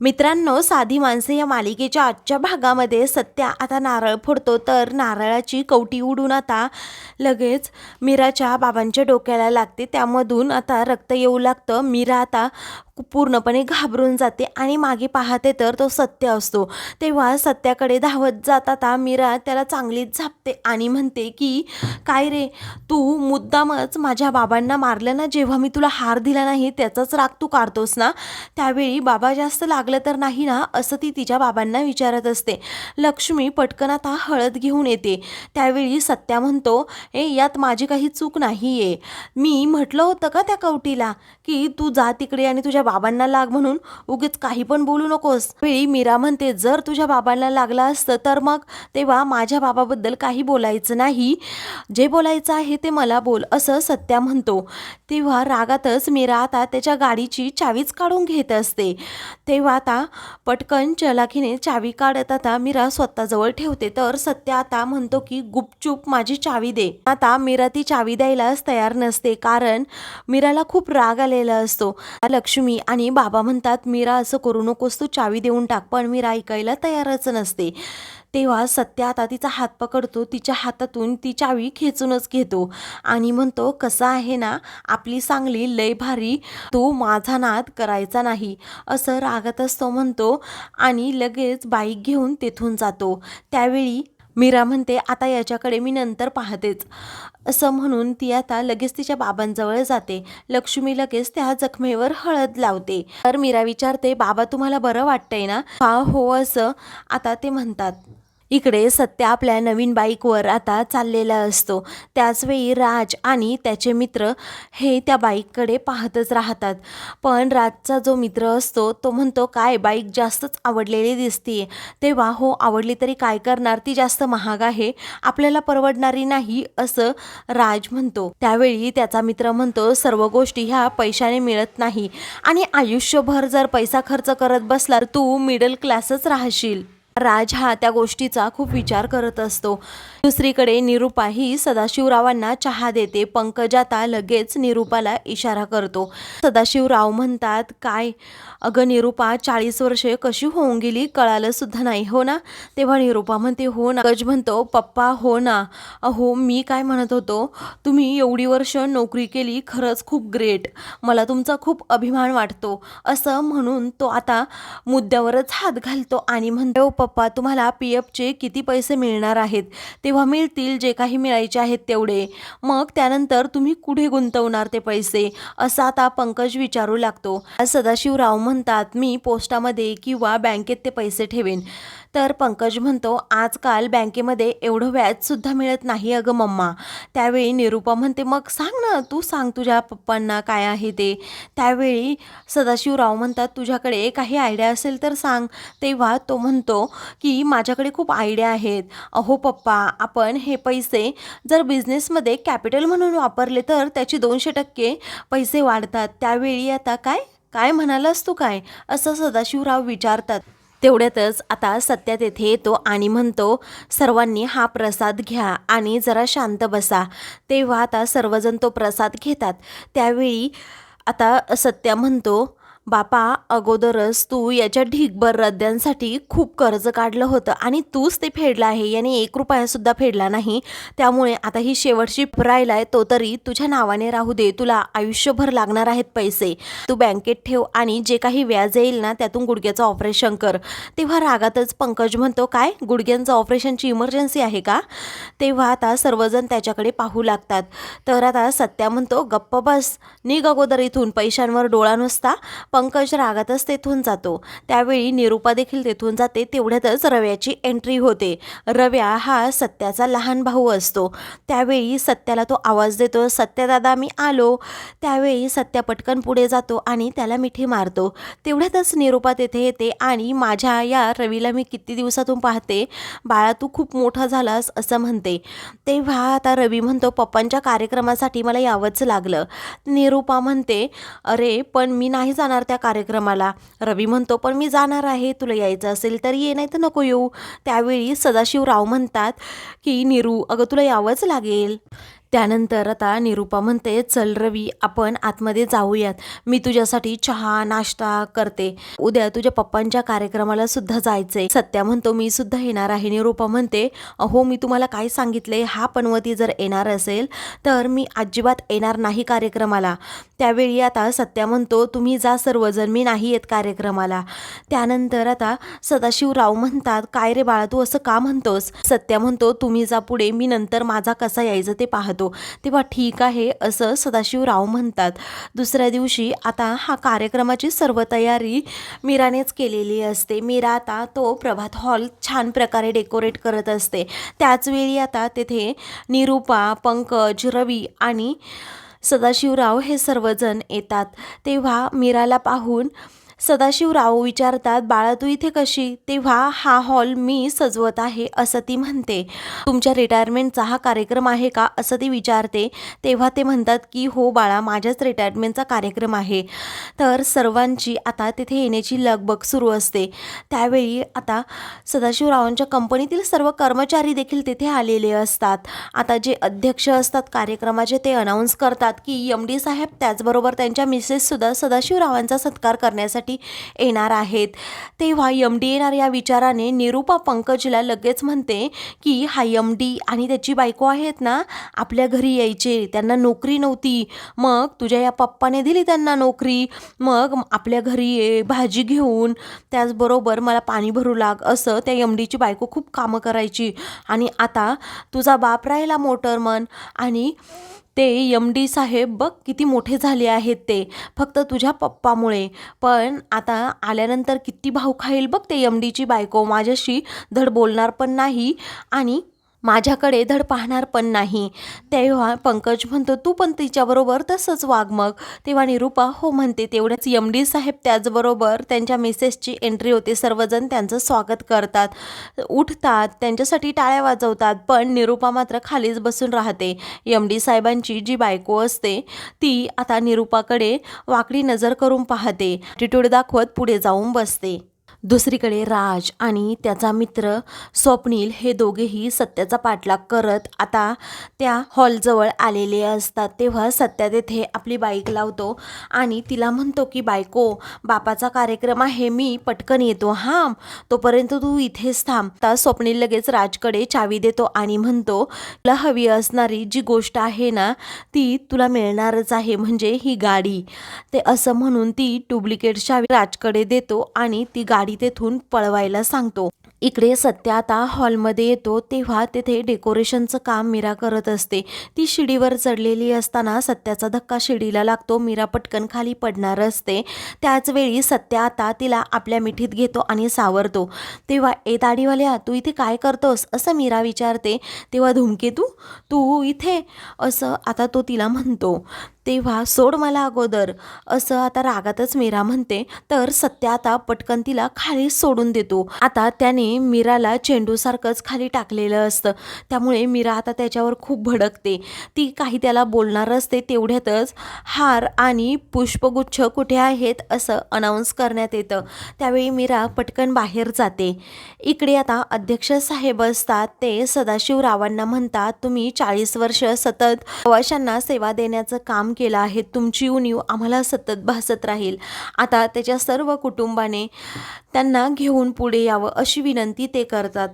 मित्रांनो साधी माणसे या मालिकेच्या आजच्या भागामध्ये सत्या आता नारळ फोडतो तर नारळाची कवटी उडून आता लगेच मीराच्या बाबांच्या डोक्याला लागते. त्यामधून आता रक्त येऊ लागतं. मीरा आता पूर्णपणे घाबरून जाते आणि मागे पाहते तर तो सत्य असतो. तेव्हा सत्याकडे धावत जाताता मीरा त्याला चांगलीच झापते आणि म्हणते की काय रे तू मुद्दामच माझ्या बाबांना मारलं ना जेव्हा मी तुला हार दिला नाही त्याचाच राग तू काढतोस ना? त्यावेळी बाबा जास्त लागलं तर नाही ना? असं ती तिच्या बाबांना विचारत असते. लक्ष्मी पटकन आता हळद घेऊन येते. त्यावेळी सत्या म्हणतो ए यात माझी काही चूक नाही आहे मी म्हटलं होतं का त्या कवटीला की तू जा तिकडे आणि तुझ्या बाबांना लाग म्हणून उगीच काही पण बोलू नकोस. वेळी मीरा म्हणते जर तुझ्या बाबांना लागला असतं तर मग तेव्हा माझ्या बाबाबद्दल काही बोलायचं नाही. जे बोलायचं आहे ते मला बोल असं सत्या म्हणतो. तेव्हा रागातच मीरा आता त्याच्या गाडीची चावीच काढून घेत असते. तेव्हा आता पटकन चलाखीने चावी काढत आता मीरा स्वतःजवळ ठेवते. तर सत्य आता म्हणतो की गुपचूप माझी चावी दे. आता मीरा ती चावी द्यायलाच तयार नसते कारण मीराला खूप राग आलेला असतो. लक्ष्मी आणि बाबा म्हणतात मीरा असं करू नकोस तू चावी देऊन टाक पण मीरा ऐकायला तयारच नसते. तेव्हा सत्य आता तिचा हात पकडतो तिच्या हातातून ती चावी खेचूनच घेतो आणि म्हणतो कसं आहे ना आपली सांगली लय भारी तू माझा नाद करायचा नाही असं रागातच तो म्हणतो आणि लगेच बाईक घेऊन तेथून जातो. त्यावेळी मीरा म्हणते आता याच्याकडे मी नंतर पाहतेच. असं म्हणून ती आता लगेच तिच्या बाबांजवळ जाते. लक्ष्मी लगेच त्या जखमेवर हळद लावते. तर मीरा विचारते बाबा तुम्हाला बरं वाटतंय ना? हा हो असं. आता ते म्हणतात. इकडे सत्य आपल्या नवीन बाईकवर आता चाललेला असतो. त्याचवेळी राज आणि त्याचे मित्र हे त्या बाईककडे पाहतच राहतात. पण राजचा जो मित्र असतो तो म्हणतो काय बाईक जास्तच आवडलेली दिसते तेव्हा हो आवडली तरी काय करणार? ती जास्त महाग आहे. आपल्याला परवडणारी नाही असं राज म्हणतो. त्यावेळी त्याचा मित्र म्हणतो सर्व गोष्टी ह्या पैशाने मिळत नाही आणि आयुष्यभर जर पैसा खर्च करत बसला तू मिडल क्लासच राहशील. राज हा त्या गोष्टीचा खूप विचार करत असतो. दुसरीकडे निरुपा ही सदाशिवरावांना चहा देते. पंकज आता लगेच निरुपाला इशारा करतो. सदाशिवराव म्हणतात काय? अगं निरुपा चाळीस वर्षे कशी होऊन गेली? कळालं सुद्धा नाही हो ना? तेव्हा निरुपा म्हणते हो ना. म्हणतो पप्पा हो ना. अहो मी काय म्हणत होतो? तुम्ही एवढी वर्ष नोकरी केली खरंच खूप ग्रेट. मला तुमचा खूप अभिमान वाटतो. असं म्हणून तो आता मुद्द्यावरच हात घालतो आणि म्हणतो पप्पा तुम्हाला पी एफचे किती पैसे मिळणार आहेत? तेव्हा मिळतील जे काही मिळायचे आहेत तेवढे. मग त्यानंतर तुम्ही कुठे गुंतवणार ते पैसे? असा आता पंकज विचारू लागतो. सदाशिवराव म्हणतात मी पोस्टामध्ये किंवा बँकेत ते पैसे ठेवेन. तर पंकज म्हणतो आजकाल बँकेमध्ये एवढं व्याजसुद्धा मिळत नाही अगं मम्मा. त्यावेळी निरुपा म्हणते मग सांग ना तू सांग तुझ्या पप्पांना काय आहे ते. त्यावेळी सदाशिवराव म्हणतात तुझ्याकडे काही आयडिया असेल तर सांग. तेव्हा तो म्हणतो की माझ्याकडे खूप आयडिया आहेत. अहो पप्पा आपण हे पैसे जर बिझनेसमध्ये कॅपिटल म्हणून वापरले तर त्याचे दोनशे टक्के पैसे वाढतात. त्यावेळी आता काय? काय म्हणालास तू काय? असं सदाशिवराव विचारतात. तेवढ्यातच आता सत्या तेथे येतो आणि म्हणतो सर्वांनी हा प्रसाद घ्या आणि जरा शांत बसा. तेव्हा आता सर्वजण तो प्रसाद घेतात. त्यावेळी आता सत्या म्हणतो बापा अगोदरच तू याच्या ढीगभर रद्द्यांसाठी खूप कर्ज काढलं होतं आणि तूच ते फेडलं आहे. याने एक रुपयासुद्धा फेडला नाही. त्यामुळे आता ही शेवटची राहिलाय तो तरी तुझ्या नावाने राहू दे. तुला आयुष्यभर लागणार आहेत पैसे. तू बँकेत ठेव आणि जे काही व्याज येईल ना त्यातून गुडघ्याचं ऑपरेशन कर. तेव्हा रागातच पंकज म्हणतो काय? गुडघ्यांचं ऑपरेशनची इमर्जन्सी आहे का? तेव्हा आता सर्वजण त्याच्याकडे पाहू लागतात. तर आता सत्या म्हणतो गप्प बस. निघ अगोदर इथून. पैशांवर डोळा नसता. पंकज रागातच तेथून जातो. त्यावेळी निरुपा देखील तेथून जाते तेवढ्यातच रव्याची एंट्री होते. रव्या हा सत्याचा लहान भाऊ असतो. त्यावेळी सत्याला तो आवाज देतो सत्यदादा मी आलो. त्यावेळी सत्या पटकन पुढे जातो आणि त्याला मिठी मारतो. तेवढ्यातच निरुपा तेथे येते आणि माझ्या या रवीला मी किती दिवसातून पाहते? बाळा तू खूप मोठा झालास असं म्हणते. तेव्हा आता रवी म्हणतो पप्पांच्या कार्यक्रमासाठी मला यावंच लागलं. निरुपा म्हणते अरे पण मी नाही जाणार त्या कार्यक्रमाला. रवी म्हणतो पण मी जाणार आहे तुला यायचं असेल तर ये नाही तर नको येऊ. त्यावेळी सदाशिवराव म्हणतात की नीरू अगं तुला यावंच लागेल. त्यानंतर आता निरूपा म्हणते चल रवी आपण आतमध्ये जाऊयात. मी तुझ्यासाठी चहा नाश्ता करते. उद्या तुझ्या पप्पांच्या कार्यक्रमाला सुद्धा जायचंय. सत्या म्हणतो मी सुद्धा येणार आहे. निरूपा म्हणते अहो मी तुम्हाला काय सांगितले हा पनवती जर येणार असेल तर मी अजिबात येणार नाही कार्यक्रमाला. त्यावेळी आता सत्या म्हणतो तुम्ही जा सर्वजण मी नाही येत कार्यक्रमाला. त्यानंतर आता सदाशिवराव म्हणतात काय रे बाळा तू असं का म्हणतोस? सत्या म्हणतो तुम्ही जा पुढे मी नंतर माझा कसा यायचं ते पाहतो. तेव्हा ठीक आहे असं सदाशिवराव म्हणतात. दुसऱ्या दिवशी आता हा कार्यक्रमाची सर्व तयारी मीरानेच केलेली असते. मीरा आता तो प्रभात हॉल छान प्रकारे डेकोरेट करत असते. त्याचवेळी आता तेथे निरूपा पंकज रवी आणि सदाशिवराव हे सर्वजण येतात. तेव्हा मीराला पाहून सदाशिवराव विचारतात बाळा तू इथे कशी? तेव्हा हा हॉल मी सजवत आहे असं ती म्हणते. तुमच्या रिटायरमेंटचा हा कार्यक्रम आहे का? असं ती विचारते. तेव्हा ते म्हणतात की हो बाळा माझ्याच रिटायरमेंटचा कार्यक्रम आहे. तर सर्वांची आता तिथे येण्याची लगबग सुरू असते. त्यावेळी आता सदाशिवरावांच्या कंपनीतील सर्व कर्मचारी देखील तिथे आलेले असतात. आता जे अध्यक्ष असतात कार्यक्रमाचे ते अनाऊन्स करतात की एम डी साहेब त्याचबरोबर त्यांच्या मिसेससुद्धा सदाशिवरावांचा सत्कार करण्यासाठी येणार आहेत. तेव्हा यम डी येणार या विचाराने निरूपा पंकजला लगेच म्हणते की हा यम डी आणि त्याची बायको आहेत ना आपल्या घरी यायचे. त्यांना नोकरी नव्हती. मग तुझ्या या पप्पाने दिली त्यांना नोकरी. मग आपल्या घरी ये भाजी घेऊन. त्याचबरोबर मला पाणी भरू लाग. असं त्या यम डीची बायको खूप कामं करायची. आणि आता तुझा बाप राहिला मोटरमन आणि ते यम डी साहेब बघ किती मोठे झाले आहेत ते फक्त तुझ्या पप्पामुळे. पण आता आल्यानंतर किती भाव खाईल बघ ते यम डीची बायको माझ्याशी धड बोलणार पण नाही. आणि माझ्याकडे धड पाहणार पण नाही. तेव्हा पंकज म्हणतो तू पण तिच्याबरोबर तसंच वाग मग. तेव्हा निरूपा हो म्हणते तेवढ्याच एम डी साहेब त्याचबरोबर त्यांच्या मिसेसची एंट्री होते. सर्वजण त्यांचं स्वागत करतात. उठतात त्यांच्यासाठी टाळ्या वाजवतात पण निरूपा मात्र खालीच बसून राहते. एम डी साहेबांची जी बायको असते ती आता निरूपाकडे वाकडी नजर करून पाहते. टिटूड दाखवत पुढे जाऊन बसते. दुसरीकडे राज आणि त्याचा मित्र स्वप्नील हे दोघेही सत्याचा पाठलाग करत आता त्या हॉलजवळ आलेले असतात. तेव्हा सत्या तेथे आपली बाईक लावतो आणि तिला म्हणतो की बायको बापाचा कार्यक्रम आहे मी पटकन येतो. हां तोपर्यंत तू इथेच थांब. तर स्वप्नील लगेच राजकडे चावी देतो आणि म्हणतो तुला हवी असणारी जी गोष्ट आहे ना ती तुला मिळणारच आहे म्हणजे ही गाडी. ते असं म्हणून ती डुप्लिकेट चावी राजकडे देतो आणि ती गाडी तेथून पळवायला सांगतो. इकडे सत्या आता हॉलमध्ये येतो तेव्हा तेथे डेकोरेशनचं काम मीरा करत असते. ती शिडीवर चढलेली असताना सत्याचा धक्का शिडीला लागतो मीरा पटकन खाली पडणार असते. त्याच वेळी सत्या आता तिला आपल्या मिठीत घेतो आणि सावरतो. तेव्हा ए दाढीवाल्या तू इथे काय करतोस? असं मीरा विचारते. तेव्हा धुमके तू तू इथे? असं आता तो तिला म्हणतो. तेव्हा सोड मला अगोदर. असं आता रागातच मीरा म्हणते तर सत्या आता पटकन तिला खाली सोडून देतो. आता त्याने मीराला चेंडूसारखंच खाली टाकलेलं असतं. त्यामुळे मीरा आता त्याच्यावर खूप भडकते. ती काही त्याला बोलणार असते तेवढ्यातच हार आणि पुष्पगुच्छ कुठे आहेत असं अनाऊन्स करण्यात येतं. त्यावेळी मीरा पटकन बाहेर जाते. इकडे आता अध्यक्ष साहेब असतात. ते सदाशिवरावांना म्हणतात तुम्ही चाळीस वर्ष सतत प्रवाशांना सेवा देण्याचं काम केला आहे तुमची उणीव आम्हाला सतत भासत राहील. आता त्याच्या सर्व कुटुंबाने त्यांना घेऊन पुढे यावं अशी विनंती ते करतात.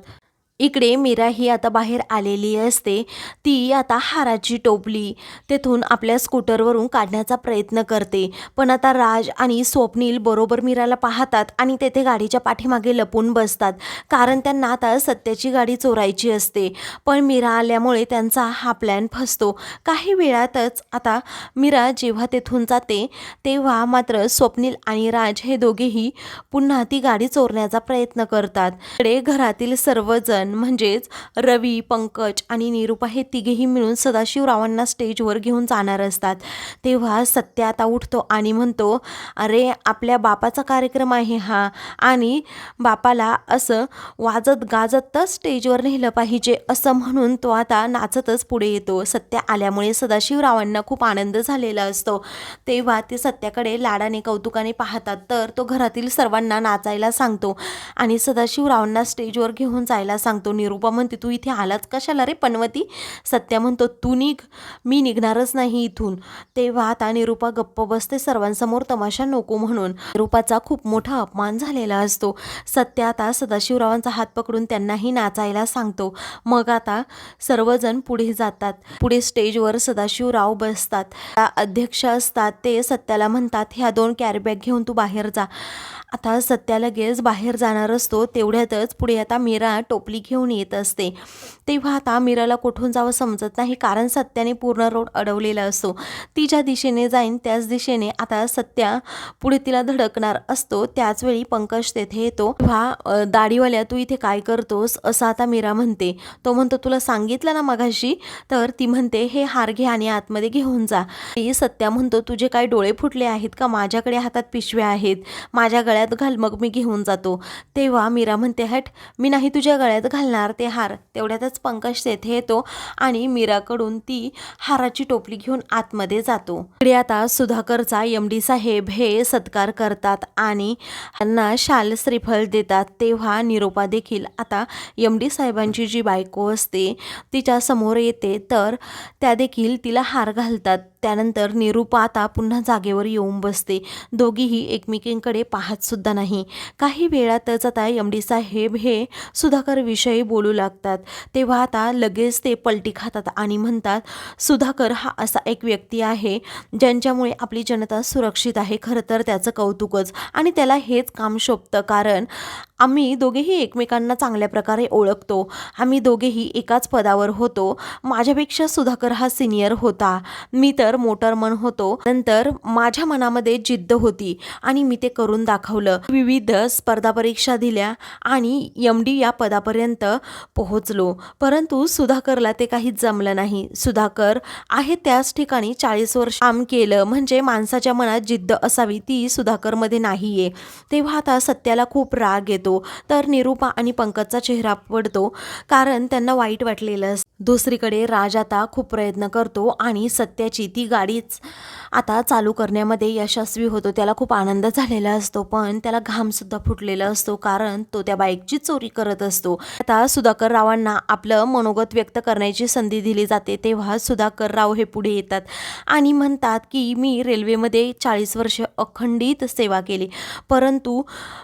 इकडे मीरा ही आता बाहेर आलेली असते. ती आता हाराची टोपली तेथून आपल्या स्कूटरवरून काढण्याचा प्रयत्न करते. पण आता राज आणि स्वप्नील बरोबर मीराला पाहतात आणि तेथे गाडीच्या पाठीमागे लपून बसतात. कारण त्यांना आता सत्याची गाडी चोरायची असते. पण मीरा आल्यामुळे त्यांचा हा प्लॅन फसतो. काही वेळातच आता मीरा जेव्हा तेथून जाते तेव्हा मात्र स्वप्नील आणि राज हे दोघेही पुन्हा ती गाडी चोरण्याचा प्रयत्न करतात. इकडे घरातील सर्वजण म्हणजेच रवी पंकज आणि निरूपा हे तिघेही मिळून सदाशिवरावांना स्टेजवर घेऊन जाणार असतात. तेव्हा सत्य आता उठतो आणि म्हणतो अरे आपल्या बापाचा कार्यक्रम आहे हा. आणि बापाला असं वाजत गाजतच स्टेजवर नेलं पाहिजे असं म्हणून तो आता नाचतच पुढे येतो. सत्य आल्यामुळे सदाशिवरावांना खूप आनंद झालेला असतो. तेव्हा ते सत्याकडे लाडाने कौतुकाने पाहतात. तर तो घरातील सर्वांना नाचायला सांगतो आणि सदाशिवरावांना स्टेजवर घेऊन जायला सांगतो. सांगतो निरूपा म्हणते तू इथे आलाच कशाला रे पनवती? सत्या म्हणतो तू निघ मी निघणारच नाही इथून. तेव्हा आता निरूपा गप्प बसते सर्वांसमोर तमाशा नको म्हणून. निरूपाचा खूप मोठा अपमान झालेला असतो. सत्या आता सदाशिवरावांचा हात पकडून त्यांनाही नाचायला सांगतो. मग आता सर्वजण पुढे जातात. पुढे स्टेजवर सदाशिवराव बसतात. त्या अध्यक्ष असतात ते सत्याला म्हणतात ह्या दोन कॅरीबॅग घेऊन तू बाहेर जा. आता सत्या लगेच बाहेर जाणार असतो तेवढ्यातच पुढे आता मीरा टोपली घेऊन येत असते. तेव्हा आता मीराला कुठून जावं समजत नाही कारण सत्याने पूर्ण रोड अडवलेला असतो. ती ज्या दिशेने जाईन त्याच दिशेने आता सत्या पुढे तिला धडकणार असतो. त्याचवेळी पंकज तेथे येतो. तेव्हा दाढीवाल्या तू इथे काय करतोस? असं आता मीरा म्हणते. तो म्हणतो तुला सांगितलं ना मघाशी तर ती म्हणते हे हार घे आणि आतमध्ये घेऊन जा. ती सत्या म्हणतो तुझे काय डोळे फुटले आहेत का? माझ्याकडे हातात पिशव्या आहेत. माझ्या गळ्यात घाल मग मी घेऊन जातो. तेव्हा मीरा म्हणते हट मी नाही तुझ्या गळ्यात घालणार ते हार. तेवढ्यातच पंकज तेथे येतो आणि मीराकडून ती हाराची टोपली घेऊन आतमध्ये जातो. इकडे आता सुधाकरचा एम डी साहेब हे सत्कार करतात आणि त्यांना शाल श्रीफळ देतात. तेव्हा निरोपा देखील आता एम डी साहेबांची जी बायको असते तिच्या समोर येते तर त्या देखील तिला हार घालतात. त्यानंतर निरूपा आता पुन्हा जागेवर येऊन बसते. दोघीही एकमेकींकडे पाहतसुद्धा नाही. काही वेळातच आता एम डी साहेब हे सुधाकरविषयी बोलू लागतात. तेव्हा आता लगेच ते पलटी खातात आणि म्हणतात सुधाकर हा असा एक व्यक्ती आहे ज्यांच्यामुळे आपली जनता सुरक्षित आहे. खरं तर त्याचं कौतुकच आणि त्याला हेच काम शोभतं कारण आम्ही दोघेही एकमेकांना चांगल्या प्रकारे ओळखतो. आम्ही दोघेही एकाच पदावर होतो. माझ्यापेक्षा सुधाकर हा सिनियर होता. मी तर मोटरमन होतो. नंतर माझ्या मनामध्ये जिद्द होती आणि मी ते करून दाखवलं. विविध स्पर्धा परीक्षा दिल्या आणि एम डी या पदापर्यंत पोहोचलो. परंतु सुधाकरला ते काहीच जमलं नाही. सुधाकर आहे त्याच ठिकाणी चाळीस वर्ष काम केलं. म्हणजे माणसाच्या मनात जिद्द असावी ती सुधाकरमध्ये नाही आहे तेव्हा आता सत्याला खूप राग येतो. तर निरूपा आणि पंकजचा चेहरा पडतो कारण त्यांना वाईट वाटलेलं असतं. दुसरीकडे राज आता खूप प्रयत्न करतो आणि सत्याची ती गाडीच आता चालू करण्यामध्ये यशस्वी होतो. त्याला खूप आनंद झालेला असतो पण त्याला घामसुद्धा फुटलेला असतो कारण तो त्या बाईकची चोरी करत असतो. आता सुधाकर रावांना आपलं मनोगत व्यक्त करण्याची संधी दिली जाते तेव्हा सुधाकर राव हे पुढे येतात आणि म्हणतात की मी रेल्वेमध्ये चाळीस वर्ष अखंडित सेवा केली परंतु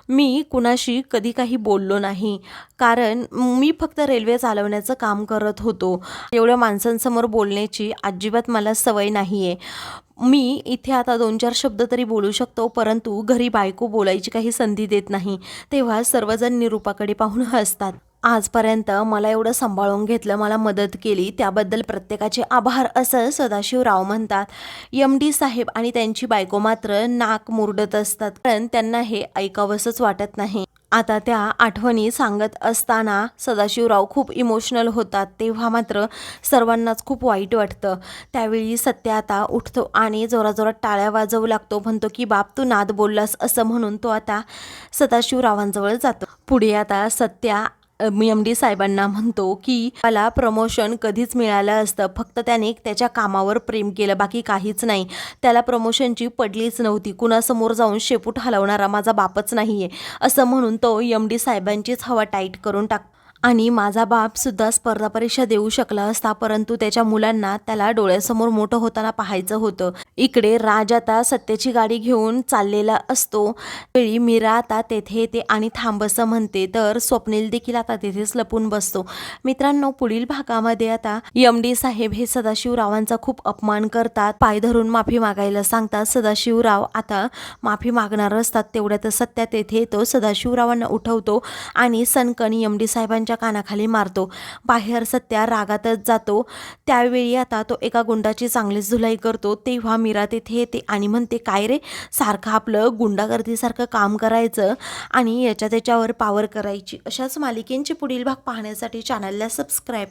मी कुणाशी कधी काही बोललो नाही. कारण मी फक्त रेल्वे चालवण्याचं काम करत होतो. एवढ्या माणसांसमोर बोलण्याची अजिबात मला सवय नाही आहे मी इथे आता दोन चार शब्द तरी बोलू शकतो परंतु घरी बायको बोलायची काही संधी देत नाही. तेव्हा सर्वजण निरूपाकडे पाहून हसतात. आजपर्यंत मला एवढं सांभाळून घेतलं मला मदत केली त्याबद्दल प्रत्येकाचे आभार असं सदाशिवराव म्हणतात. एम डी साहेब आणि त्यांची बायको मात्र नाक मुरडत असतात. कारण त्यांना हे ऐकावंसंच वाटत नाही. आता त्या आठवणी सांगत असताना सदाशिवराव खूप इमोशनल होतात तेव्हा मात्र सर्वांनाच खूप वाईट वाटतं. त्यावेळी सत्य आता उठतो आणि जोराजोरात टाळ्या वाजवू लागतो म्हणतो की बाप तू नाद बोललास असं म्हणून तो आता सदाशिवरावांजवळ जातो. पुढे आता सत्या एम डी साहेबांना म्हणतो की मला प्रमोशन कधीच मिळालं असतं. फक्त त्याने त्याच्या कामावर प्रेम केलं. बाकी काहीच नाही. त्याला प्रमोशनची पडलीच नव्हती. कुणासमोर जाऊन शेपूट हलवणारा माझा बापच नाही आहे असं म्हणून तो एम डी साहेबांचीच हवा टाईट करून टाक आणि माझा बापसुद्धा स्पर्धा परीक्षा देऊ शकला असता परंतु त्याच्या मुलांना त्याला डोळ्यासमोर मोठं होताना पाहायचं होतं. इकडे राज आता सत्याची गाडी घेऊन चाललेला असतो. वेळी मीरा आता तेथे येते आणि थांबसं म्हणते तर स्वप्नील देखील आता तेथेच लपून बसतो. मित्रांनो पुढील भागामध्ये आता यम डी साहेब हे सदाशिवरावांचा खूप अपमान करतात. पाय धरून माफी मागायला सांगतात. सदाशिवराव आता माफी मागणार असतात. तेवढ्यात सत्या तेथे येतो सदाशिवरावांना उठवतो आणि सनकन यम डी साहेबांच्या कानाखाली मारतो. बाहेर सत्या रागातच जातो. त्यावेळी आता तो एका गुंडाची चांगलीच धुलाई करतो. तेव्हा मीरा तिथे येते आणि म्हणते काय रे? सारखं आपलं गुंडागर्दीसारखं काम करायचं आणि याच्या त्याच्यावर पावर करायची. अशाच मालिकेंचे पुढील भाग पाहण्यासाठी चॅनलला सबस्क्राईब